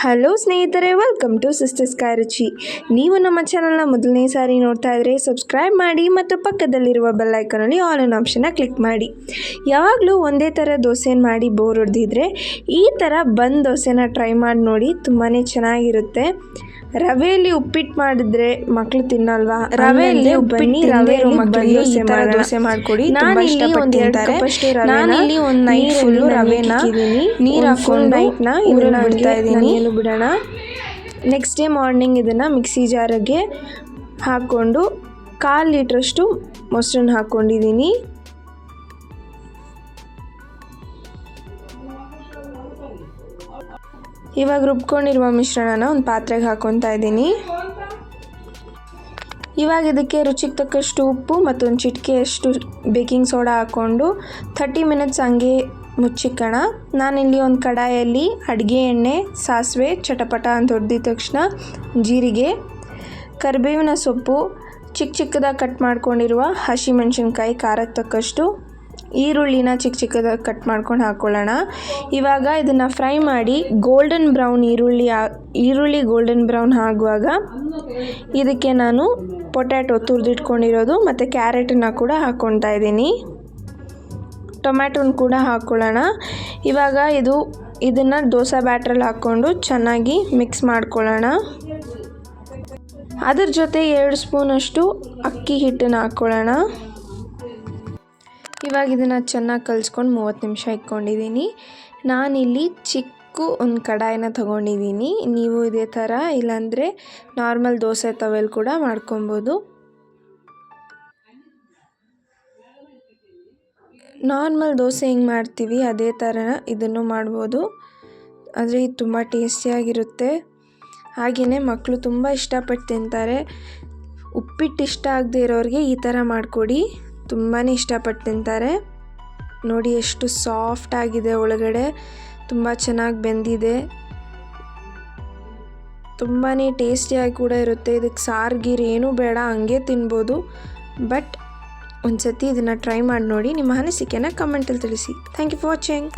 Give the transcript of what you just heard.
Hello ಸ್ನೇಹಿತರೆ welcome to sisters ರುಚಿ ನೀವು ನಮ್ಮ ಚಾನಲ್ನ ಮೊದಲನೇ ಸಾರಿ ನೋಡ್ತಾ ಇದ್ದರೆ ಸಬ್ಸ್ಕ್ರೈಬ್ ಮಾಡಿ ಮತ್ತು ಪಕ್ಕದಲ್ಲಿರುವ ಬೆಲ್ ಐಕನಲ್ಲಿ ಆಲ್ ಇನ್ ಆಪ್ಷನ್ನ ಕ್ಲಿಕ್ ಮಾಡಿ. ಯಾವಾಗಲೂ ಒಂದೇ ಥರ ದೋಸೆನ ಮಾಡಿ ಬೋರ್ ಹೊಡೆದಿದ್ರೆ ಈ ಥರ ಬಂದ್ ದೋಸೆನ ಟ್ರೈ ಮಾಡಿ ನೋಡಿ ತುಂಬಾ ಚೆನ್ನಾಗಿರುತ್ತೆ. ರವೆಯಲ್ಲಿ ಉಪ್ಪಿಟ್ಟು ಮಾಡಿದ್ರೆ ಮಕ್ಕಳು ತಿನ್ನಲ್ವಾ? ರವೆಯಲ್ಲಿ ಉಪ್ಪಿಟ್ಟು ರವೆ ಥರ ದೋಸೆ ಮಾಡ್ಕೊಡಿ ನಾನು ಇಲ್ಲಿ ಒಂದು ಎರಡು ಕಪ್ಪಷ್ಟು ರವೆ ನಾನಿಲ್ಲಿ ಒಂದು ನೈಟ್ ಫುಲ್ಲು ರವೆನ ನೀರು ಹಾಕೊಂಡು ನೈಟ್ನ ಇದನ್ನ ಬಿಡ್ತಾ ಇದ್ದೀನಿ. ಬಿಡೋಣ. ನೆಕ್ಸ್ಟ್ ಡೇ ಮಾರ್ನಿಂಗ್ ಇದನ್ನು ಮಿಕ್ಸಿ ಜಾರಿಗೆ ಹಾಕ್ಕೊಂಡು ಕಾಲು ಲೀಟ್ರಷ್ಟು ಮೊಸರನ್ನ ಹಾಕ್ಕೊಂಡಿದ್ದೀನಿ ಇವಾಗ ರುಬ್ಕೊಂಡಿರುವ ಮಿಶ್ರಣನ ಒಂದು ಪಾತ್ರೆಗೆ ಹಾಕೊತಾ ಇದ್ದೀನಿ. ಇವಾಗ ಇದಕ್ಕೆ ರುಚಿಗೆ ತಕ್ಕಷ್ಟು ಉಪ್ಪು ಮತ್ತೊಂದು ಚಿಟಿಕೆಯಷ್ಟು ಬೇಕಿಂಗ್ ಸೋಡಾ ಹಾಕ್ಕೊಂಡು ಥರ್ಟಿ ಮಿನಿಟ್ಸ್ ಹಂಗೆ ಮುಚ್ಚಿಕ್ಕೋಣ ನಾನಿಲ್ಲಿ ಒಂದು ಕಡಾಯಲ್ಲಿ ಅಡುಗೆ ಎಣ್ಣೆ, ಸಾಸಿವೆ, ಚಟಪಟ ಅಂತ ಹೊಡೆದಿದ ತಕ್ಷಣ ಜೀರಿಗೆ, ಕರಿಬೇವಿನ ಸೊಪ್ಪು ಚಿಕ್ಕ ಚಿಕ್ಕದಾಗಿ ಕಟ್ ಮಾಡ್ಕೊಂಡಿರುವ ಹಸಿಮೆಣಸಿನ್ಕಾಯಿ ಖಾರಕ್ಕೆ ತಕ್ಕಷ್ಟು ಈರುಳ್ಳಿನ ಚಿಕ್ಕ ಚಿಕ್ಕದಾಗಿ ಕಟ್ ಮಾಡ್ಕೊಂಡು ಹಾಕ್ಕೊಳ್ಳೋಣ ಇವಾಗ ಇದನ್ನು ಫ್ರೈ ಮಾಡಿ ಗೋಲ್ಡನ್ ಬ್ರೌನ್ ಈರುಳ್ಳಿ ಈರುಳ್ಳಿ ಗೋಲ್ಡನ್ ಬ್ರೌನ್ ಆಗುವಾಗ ಇದಕ್ಕೆ ನಾನು ಪೊಟ್ಯಾಟೊ ತುರಿದಿಟ್ಕೊಂಡಿರೋದು ಮತ್ತು ಕ್ಯಾರೆಟನ್ನ ಕೂಡ ಹಾಕ್ಕೊತಾ ಇದ್ದೀನಿ. ಟೊಮ್ಯಾಟೊನ ಕೂಡ ಹಾಕ್ಕೊಳ್ಳೋಣ ಇವಾಗ ಇದು, ಇದನ್ನು ದೋಸೆ ಬ್ಯಾಟ್ರಲ್ಲಿ ಹಾಕ್ಕೊಂಡು ಚೆನ್ನಾಗಿ ಮಿಕ್ಸ್ ಮಾಡ್ಕೊಳ್ಳೋಣ. ಅದ್ರ ಜೊತೆ ಎರಡು ಸ್ಪೂನಷ್ಟು ಅಕ್ಕಿ ಹಿಟ್ಟನ್ನು ಹಾಕ್ಕೊಳ್ಳೋಣ ಇವಾಗ ಇದನ್ನು ಚೆನ್ನಾಗಿ ಕಲಿಸ್ಕೊಂಡು ಮೂವತ್ತು ನಿಮಿಷ ಇಟ್ಕೊಂಡಿದ್ದೀನಿ ನಾನಿಲ್ಲಿ ಚಿಕ್ಕ ಒಂದು ಕಡಾಯಿನ ತೊಗೊಂಡಿದ್ದೀನಿ ನೀವು ಇದೇ ಥರ ಇಲ್ಲಾಂದರೆ ನಾರ್ಮಲ್ ದೋಸೆ ತವೆಲ್ ಕೂಡ ಮಾಡ್ಕೊಬೋದು. ನಾರ್ಮಲ್ ದೋಸೆ ಹೆಂಗೆ ಮಾಡ್ತೀವಿ, ಅದೇ ಥರ ಇದನ್ನು ಮಾಡ್ಬೋದು. ಆದರೆ ಇದು ತುಂಬ ಟೇಸ್ಟಿಯಾಗಿರುತ್ತೆ ಹಾಗೆಯೇ ಮಕ್ಕಳು ತುಂಬ ಇಷ್ಟಪಟ್ಟು ತಿಂತಾರೆ. ಉಪ್ಪಿಟ್ಟು ಇಷ್ಟ ಆಗದೆ ಇರೋರಿಗೆ ಈ ಥರ ಮಾಡಿಕೊಡಿ. ತುಂಬಾ ಇಷ್ಟಪಟ್ಟು ತಿಂತಾರೆ. ನೋಡಿ ಎಷ್ಟು ಸಾಫ್ಟ್ ಆಗಿದೆ ಒಳಗಡೆ. ತುಂಬ ಚೆನ್ನಾಗಿ ಬೆಂದಿದೆ. ತುಂಬಾ ಟೇಸ್ಟಿಯಾಗಿ ಕೂಡ ಇರುತ್ತೆ. ಇದಕ್ಕೆ ಸಾರು, ಗೀರು ಏನೂ ಬೇಡ, ಹಂಗೆ ತಿನ್ಬೋದು. ಬಟ್ ಒಂದು ಸತಿ ಇದನ್ನು ಟ್ರೈ ಮಾಡಿ ನೋಡಿ. ನಿಮ್ಮ ಅನಿಸಿಕೆನ ಕಮೆಂಟಲ್ಲಿ ತಿಳಿಸಿ. Thank you for watching